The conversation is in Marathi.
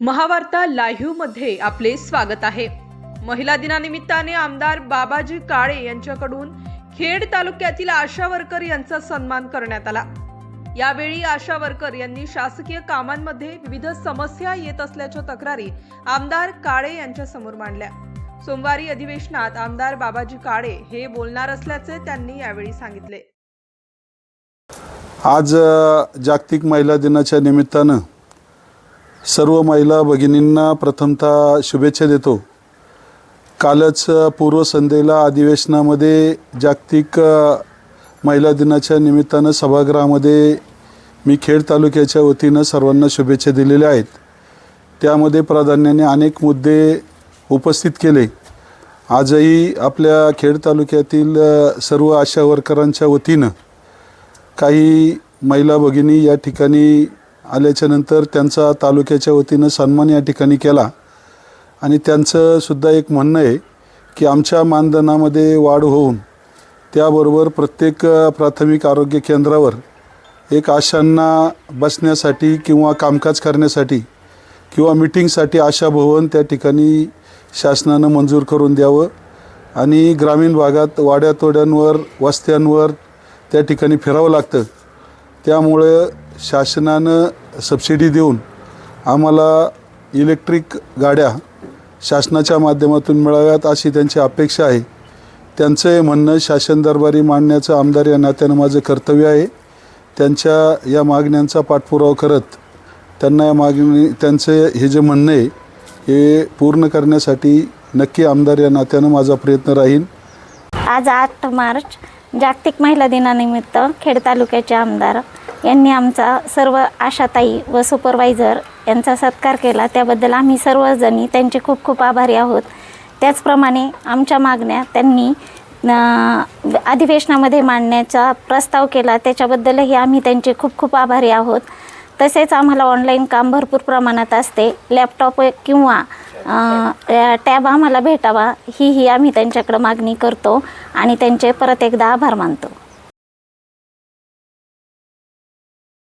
महावार्ता लाईव्हमध्ये आपले स्वागत आहे. महिला दिनानिमित्ताने आमदार बाबाजी काळे यांच्याकडून खेड तालुक्यातील आशा वर्कर यांचा सन्मान करण्यात आला. यावेळी आशा वर्कर यांनी शासकीय कामांमध्ये विविध समस्या येत असल्याच्या तक्रारी आमदार काळे यांच्या समोर मांडल्या. सोमवारी अधिवेशनात आमदार बाबाजी काळे हे बोलणार असल्याचे त्यांनी यावेळी सांगितले. आज जागतिक महिला दिनाच्या निमित्तानं सर्व महिला भगिनींना प्रथमतः शुभेच्छा देतो. कालच पूर्वसंध्येला अधिवेशनामध्ये जागतिक महिला दिनाच्या निमित्तानं सभागृहामध्ये मी खेड तालुक्याच्या वतीनं सर्वांना शुभेच्छा दिलेल्या आहेत. त्यामध्ये प्राधान्याने अनेक मुद्दे उपस्थित केले. आजही आपल्या खेड तालुक्यातील सर्व आशा वर्करांच्या वतीनं काही महिला भगिनी या ठिकाणी आल्याच्यानंतर त्यांचा तालुक्याच्या वतीनं सन्मान या ठिकाणी केला. आणि त्यांचं सुद्धा एक म्हणणं आहे की आमच्या मानधनामध्ये वाढ होऊन त्याबरोबर प्रत्येक प्राथमिक आरोग्य केंद्रावर एक आशांना बसण्यासाठी किंवा कामकाज करण्यासाठी किंवा मिटिंगसाठी आशा भवन त्या ठिकाणी शासनानं मंजूर करून द्यावं. आणि ग्रामीण भागात वाड्यातोड्यांवर वस्त्यांवर त्या ठिकाणी फिरावं लागतं. त्यामुळं शासनानं सबसिडी देऊन आम्हाला इलेक्ट्रिक गाड्या शासनाच्या माध्यमातून मिळाव्यात अशी त्यांची अपेक्षा आहे. त्यांचं हे म्हणणं शासन दरबारी मांडण्याचं आमदार या नात्यानं माझं कर्तव्य आहे. त्यांच्या या मागण्यांचा पाठपुरावा करत त्यांना या मागणी त्यांचं हे जे म्हणणं आहे हे पूर्ण करण्यासाठी नक्की आमदार या नात्यानं माझा प्रयत्न राहील आज आठ मार्च जागतिक महिला दिनानिमित्त खेड तालुक्याचे आमदार यांनी आमचा सर्व आशाताई व सुपरवायझर यांचा सत्कार केला. त्याबद्दल आम्ही सर्वजणी त्यांचे खूप खूप आभारी आहोत. त्याचप्रमाणे आमच्या मागण्या त्यांनी अधिवेशनामध्ये मांडण्याचा प्रस्ताव केला. त्याच्याबद्दलही आम्ही त्यांचे खूप खूप आभारी आहोत. तसेच आम्हाला ऑनलाईन काम भरपूर प्रमाणात असते. लॅपटॉप किंवा टॅब आम्हाला भेटावा ही ही आम्ही त्यांच्याकडं मागणी करतो आणि त्यांचे परत एकदा आभार मानतो.